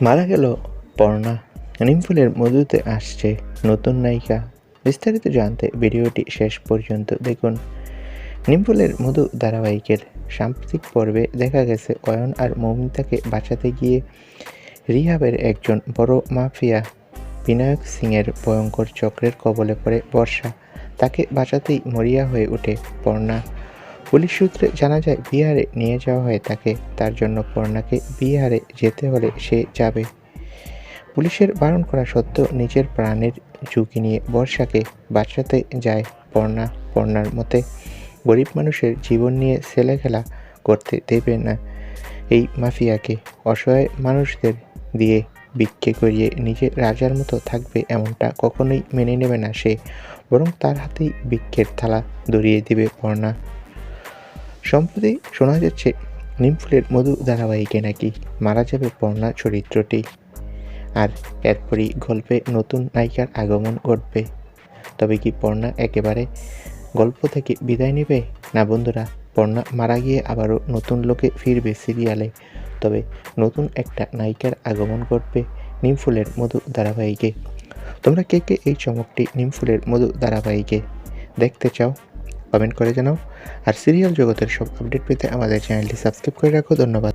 মারা গেল পর্ণা। নিমফুলের মধুতে আসছে নতুন নায়িকা। বিস্তারিত জানতে ভিডিওটি শেষ পর্যন্ত দেখুন। নিমফুলের মধু ধারাবাহিকের সাম্প্রতিক পর্বে দেখা গেছে অয়ন আর মৌমিতাকে বাঁচাতে গিয়ে। রিহাবের একজন বড় মাফিয়া, বিনায়ক সিংয়ের ভয়ঙ্কর চক্রের কবলে পড়ে বর্ষা। তাকে বাঁচাতেই মরিয়া হয়ে ওঠে পর্ণা। পুলিশ সূত্রে জানা যায়, বিহারে নিয়ে যাওয়া হয় তাকে। তার জন্য পর্ণাকে বিহারে যেতে হলে সে যাবে। পুলিশের বারণ করা সত্ত্বেও নিজের প্রাণের ঝুঁকি নিয়ে বর্ষাকে বাঁচাতে যায় পর্ণা পর্ণার মতে, গরিব মানুষের জীবন নিয়ে ছেলে খেলা করতে দেবে না এই মাফিয়াকে। অসহায় মানুষদের দিয়ে ভিক্ষে করিয়ে নিজে রাজার মতো থাকবে এমনটা কখনোই মেনে নেবে না সে, বরং তার হাতেই ভিক্ষের থালা ধরিয়ে দিবে পর্ণা সম্প্রতি শোনা যাচ্ছে নিমফুলের মধু ধারাবাহিকে নাকি মারা যাবে পর্ণা চরিত্রটি। আর এরপরই গল্পে নতুন নায়িকার আগমন ঘটবে। তবে কি পর্ণা একেবারে গল্প থেকে বিদায় নেবে? না বন্ধুরা পর্ণা মারা গিয়ে আবারও নতুন লোকে ফিরবে সিরিয়ালে। তবে নতুন একটা নায়িকার আগমন ঘটবে নিমফুলের মধু ধারাবাহিকে। তোমরা কে কে এই চমকটি নিমফুলের মধু ধারাবাহিকে দেখতে চাও? কমেন্ট করে জানাও। আর সিরিয়াল জগতের সব আপডেট পেতে আমাদের চ্যানেলটি সাবস্ক্রাইব করে রাখো। ধন্যবাদ।